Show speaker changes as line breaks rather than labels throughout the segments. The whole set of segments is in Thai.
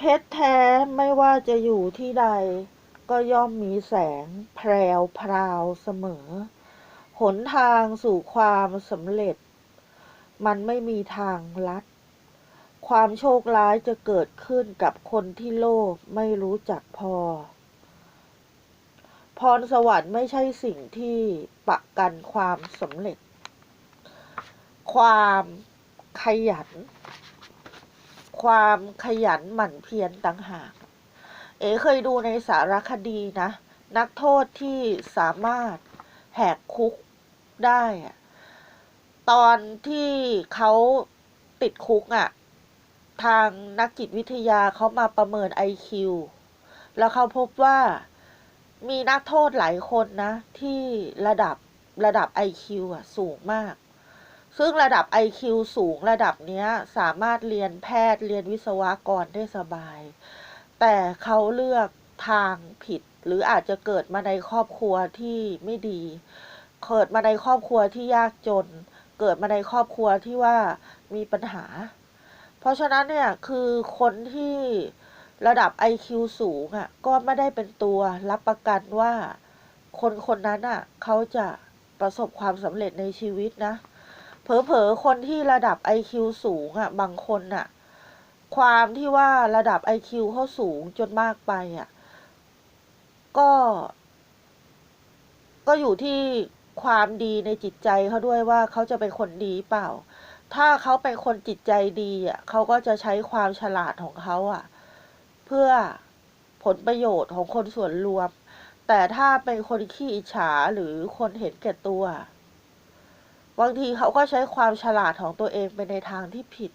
เพชรแท้ไม่ว่าจะอยู่ที่ใด ก็ย่อมมีแสงแพรวพราวเสมอ หนทางสู่ความสำเร็จ มันไม่มีทางลัด ความโชคร้ายจะเกิดขึ้นกับคนที่โลภไม่รู้จักพอ พรสวรรค์ไม่ใช่สิ่งที่ปะกันความสำเร็จ ความขยัน ความขยันหมั่นเพียรต่างหาก เอ๋เคยดูในสารคดีนะ นักโทษที่สามารถแหกคุกได้ตอนที่เขาติดคุกอะ่ะ ทางนักจิตวิทยาเขามาประเมิน IQ แล้วเขาพบว่ามีนักโทษหลายคนนะ ที่ระดับระดับ IQ อะ สูงมาก ซึ่งระดับ IQ สูงระดับนี้สามารถเรียนแพทย์เรียนวิศวกรได้สบาย แต่เขาเลือกทางผิด หรืออาจจะเกิดมาในครอบครัวที่ไม่ดี เกิดมาในครอบครัวที่ยากจน เกิดมาในครอบครัวที่ว่ามีปัญหา เพราะฉะนั้นเนี่ยคือคนที่ระดับ IQ สูงอะ่ะก็ไม่ได้เป็นตัวรับประกันว่า คนคนนั้นอะ่ะเขาจะประสบความสำเร็จในชีวิตนะ เผลอๆคนที่ระดับ IQ สูงอะ่ะ บางคนอะ่ะ ความที่ว่าระดับ IQ เขาสูงจนมากไปอะ่ะ ก็ ก็อยู่ที่ความดีในจิตใจเขาด้วยว่าเขาจะเป็นคนดีเปล่า ถ้าเขาเป็นคนจิตใจดีอะเขาก็จะใช้ความฉลาดของเขาอะ เพื่อผลประโยชน์ของคนส่วนรวม แต่ถ้าเป็นคนขี้อิจฉาหรือคนเห็นแก่ตัว บางทีเขาก็ใช้ความฉลาดของตัวเองไปในทางที่ผิด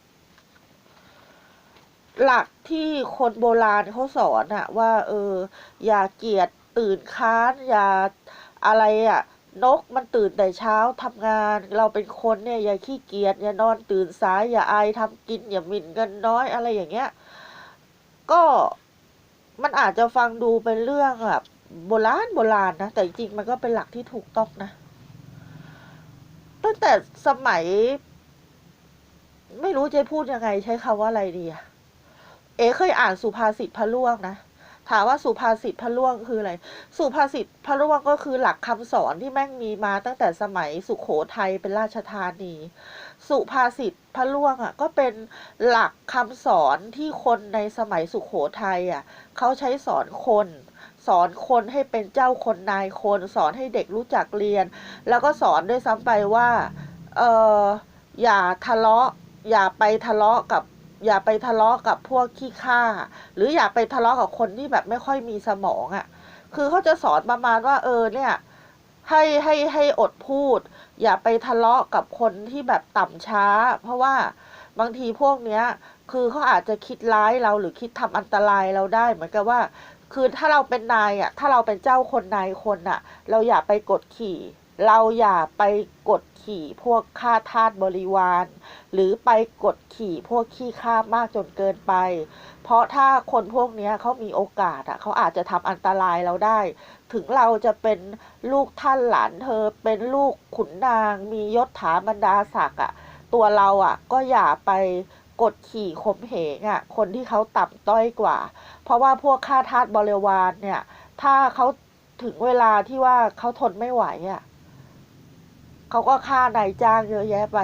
หลักที่คนโบราณเขาสอนอะว่า เออ อย่าเกียจตื่นค้านอย่าอะไรอะนกมันตื่นแต่เช้าทำงาน เราเป็นคนเนี่ยอย่าขี้เกียจอย่านอนตื่นสาย อย่าอายทำกิน อย่าหมิ่นเงินน้อยอะไรอย่างเงี้ย ก็มันอาจจะฟังดูเป็นเรื่องแบบโบราณโบราณนะ แต่จริงมันก็เป็นหลักที่ถูกต้องนะ ตั้งแต่สมัย ไม่รู้จะพูดยังไง ใช้คำว่าอะไรดีอะเอ๋เคยอ่านสุภาษิตพระล่วงนะถามว่าสุภาษิตพระล่วงคืออะไร สุภาษิตพระล่วงก็คือหลักคำสอนที่แม่งมีมาตั้งแต่สมัยสุขโขทัยเป็นราชธานี สุภาษิตพระล่วงอะก็เป็นหลักคำสอนที่คนในสมัยสุขโขทัยอะเขาใช้สอนคน สอนคนให้เป็นเจ้าคนนายคน สอนให้เด็กรู้จักเรียน แล้วก็สอนด้วยซ้ำไปว่าเอออย่าทะเลาะ อย่าไปทะเลาะกับอย่าไปทะเลาะกับพวกขี้ข้าหรืออย่าไปทะเลาะกับคนที่แบบไม่ค่อยมีสมองอะ่ะ คือเขาจะสอนประมาณว่า เออเนี่ยให้ให้ให้อดพูด อย่าไปทะเลาะกับคนที่แบบต่ำช้า เพราะว่าบางทีพวกเนี้ย คือเขาอาจจะคิดร้ายเราหรือคิดทำอันตรายเราได้ เหมือนกับว่า คือถ้าเราเป็นนายอะถ้าเราเป็นเจ้าคนนายคนอะ เราอย่าไปกดขี่ เราอย่าไปกดขี่พวกข้าทาสบริวาร หรือไปกดขี่พวกขี้ข้ามากจนเกินไป เพราะถ้าคนพวกนี้เขามีโอกาสอะเขาอาจจะทำอันตรายเราได้ ถึงเราจะเป็นลูกท่านหลานเธอเป็นลูกขุนนาง มียศถาบรรดาศักดิ์อะตัวเราอะก็อย่าไป กดขี่ข่มเหงอะคนที่เขาต่ำต้อยกว่า เพราะว่าพวกข้าทาสบริวารเนี่ย ถ้าเขาถึงเวลาที่ว่าเขาทนไม่ไหวอะเขาก็ฆ่านายจ้างเยอะแยะไป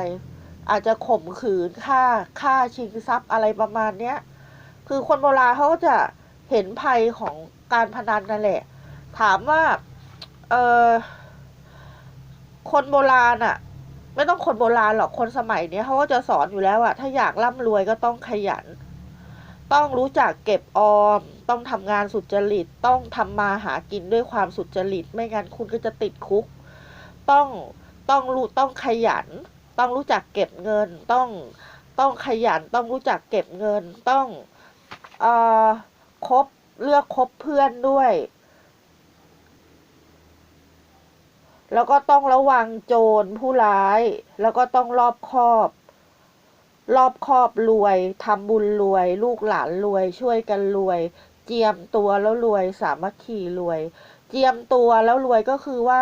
อาจจะข่มขืนฆ่าฆ่าชิงทรัพย์อะไรประมาณเนี้ยคือคนโบราณเขาก็จะเห็นภัยของการพนันนั่นแหละ ถามว่าเออคนโบราณอะ ไม่ต้องคนโบราณหรอกคนสมัยนี้เขาก็จะสอนอยู่แล้วอะถ้าอยากร่ำรวยก็ต้องขยัน ต้องรู้จักเก็บออม ต้องทำงานสุจริต ต้องทำมาหากินด้วยความสุจริต ไม่งั้นคุณก็จะติดคุก ต้องต้องรู้ต้องขยัน ต้องรู้จักเก็บเงิน ต้องต้องขยัน ต้องรู้จักเก็บเงิน ต้องเอ่อคบเลือกคบเพื่อนด้วย แล้วก็ต้องระวังโจรผู้ร้าย แล้วก็ต้องรอบคอบ รอบคอบรวยทำบุญรวย ลูกหลานรวย ช่วยกันรวย เจียมตัวแล้วรวยสามัคคีรวย เจียมตัวแล้วรวยก็คือว่า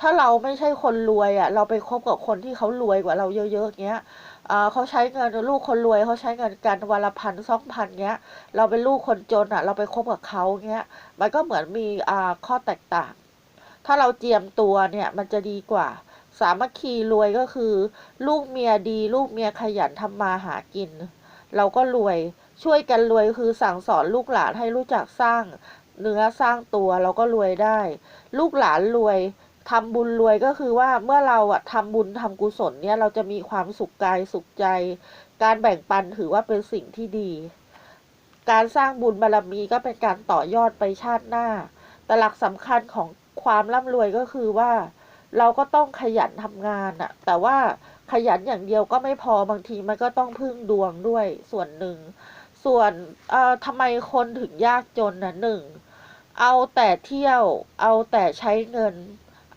ถ้าเราไม่ใช่คนรวยอะ เราไปคบกับคนที่เขารวยกว่าเราเยอะๆเงี้ยอ่าเขาใช้เงินลูกคนรวยเขาใช้เงินกันวันละพันสองพันเงี้ย เราเป็นลูกคนจนอะ เราไปคบกับเขาเงี้ย มันก็เหมือนมีอ่าข้อแตกต่าง ถ้าเราเจียมตัวเนี่ยมันจะดีกว่า สามัคคีรวยก็คือ ลูกเมียดี ลูกเมียขยันทำมาหากิน เราก็รวยช่วยกันรวยคือสั่งสอนลูกหลานให้รู้จักสร้างเนื้อสร้างตัวเราก็รวยได้ ลูกหลานรวยทำบุญรวยก็คือว่าเมื่อเราอะทำบุญทำกุศลเนี่ยเราจะมีความสุขกายสุขใจ การแบ่งปันถือว่าเป็นสิ่งที่ดี การสร้างบุญบารมีก็เป็นการต่อยอดไปชาติหน้า แต่หลักสำคัญของ ความร่ำรวยก็คือว่า เราก็ต้องขยันทำงานอะแต่ว่าขยันอย่างเดียวก็ไม่พอบางทีมันก็ต้องพึ่งดวงด้วยส่วนหนึ่ง ส่วนเอ่อทำไมคนถึงยากจนนะหนึ่งเอาแต่เที่ยว เอาแต่ใช้เงิน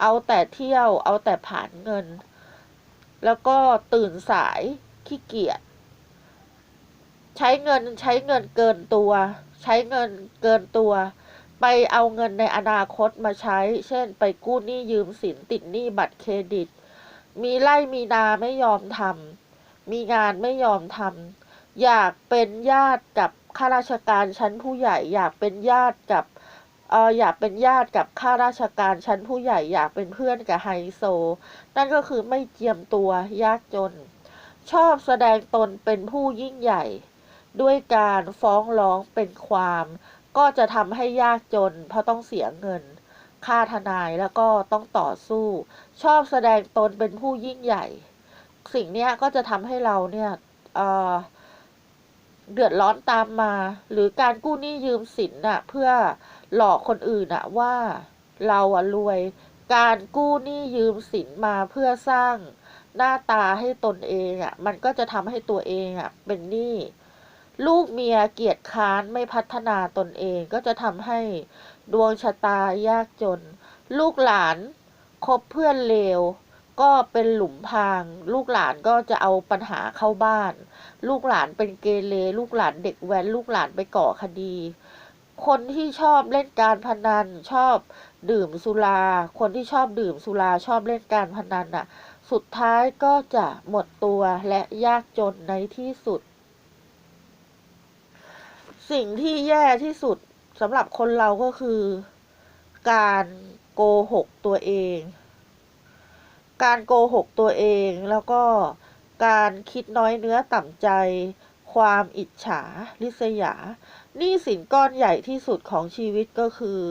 เอาแต่เที่ยว เอาแต่ผ่านเงิน แล้วก็ตื่นสายขี้เกียจใช้เงินใช้เงินเกินตัว ใช้เงินเกินตัว ไปเอาเงินในอนาคตมาใช้ เช่น ไปกู้หนี้ยืมสินติดหนี้บัตรเครดิต มีไร่มีนาไม่ยอมทำมีงานไม่ยอมทำอยากเป็นญาติกับข้าราชการชั้นผู้ใหญ่ อยากเป็นญาติกับเอออยากเป็นญาติกับข้าราชการชั้นผู้ใหญ่ อยากเป็นเพื่อนกับไฮโซ นั่นก็คือไม่เจียมตัวยากจน ชอบแสดงตนเป็นผู้ยิ่งใหญ่ ด้วยการฟ้องร้องเป็นความ ก็จะทำให้ยากจน เพราะต้องเสียเงิน ค่าทนายแล้วก็ต้องต่อสู้ ชอบแสดงตนเป็นผู้ยิ่งใหญ่ สิ่งนี้ก็จะทำให้เราเนี่ยเเดือดร้อนตามมา หรือการกู้หนี้ยืมสินน่ะ เพื่อหลอกคนอื่นน่ะว่าเราอะรวย การกู้หนี้ยืมสินมาเพื่อสร้างหน้าตาให้ตนเองอะมันก็จะทำให้ตัวเองอะเป็นหนี้ ลูกเมียเกียจค้านไม่พัฒนาตนเองก็จะทำให้ดวงชะตายากจน ลูกหลานคบเพื่อนเลวก็เป็นหลุมพราง ลูกหลานก็จะเอาปัญหาเข้าบ้าน ลูกหลานเป็นเกเรลูกหลานเด็กแว้นลูกหลานไปก่อคดี คนที่ชอบเล่นการพนันชอบดื่มสุรา คนที่ชอบดื่มสุราชอบเล่นการพนันน่ะ สุดท้ายก็จะหมดตัวและยากจนในที่สุด สิ่งที่แย่ที่สุดสำหรับคนเราก็คือ การโกหกตัวเอง การโกหกตัวเองแล้วก็การคิดน้อยเนื้อต่ำใจ ความอิจฉา ริษยาหนี้สินก้อนใหญ่ที่สุดของชีวิตก็คือ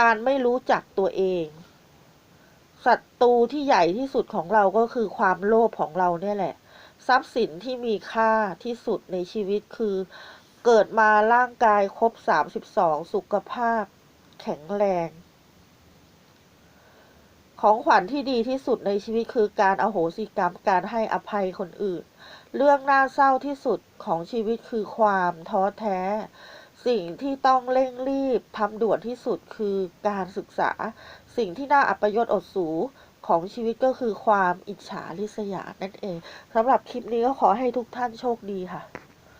การไม่รู้จักตัวเองศัตรูที่ใหญ่ที่สุดของเราก็คือความโลภของเราเนี่ยแหละ ทรัพย์สินที่มีค่าที่สุดในชีวิตคือ เกิดมาร่างกายครบ 32 สุขภาพ แข็งแรง ของขวัญที่ดีที่สุดในชีวิตคือการอโหสิกรรมการให้อภัยคนอื่น เรื่องน่าเศร้าที่สุดของชีวิตคือความท้อแท้ สิ่งที่ต้องเร่งรีบทำด่วนที่สุดคือการศึกษา สิ่งที่น่าอัปยศอดสู ของชีวิตก็คือความอิจฉาริษยานั่นเองสำหรับคลิปนี้ก็ขอให้ทุกท่านโชคดีค่ะ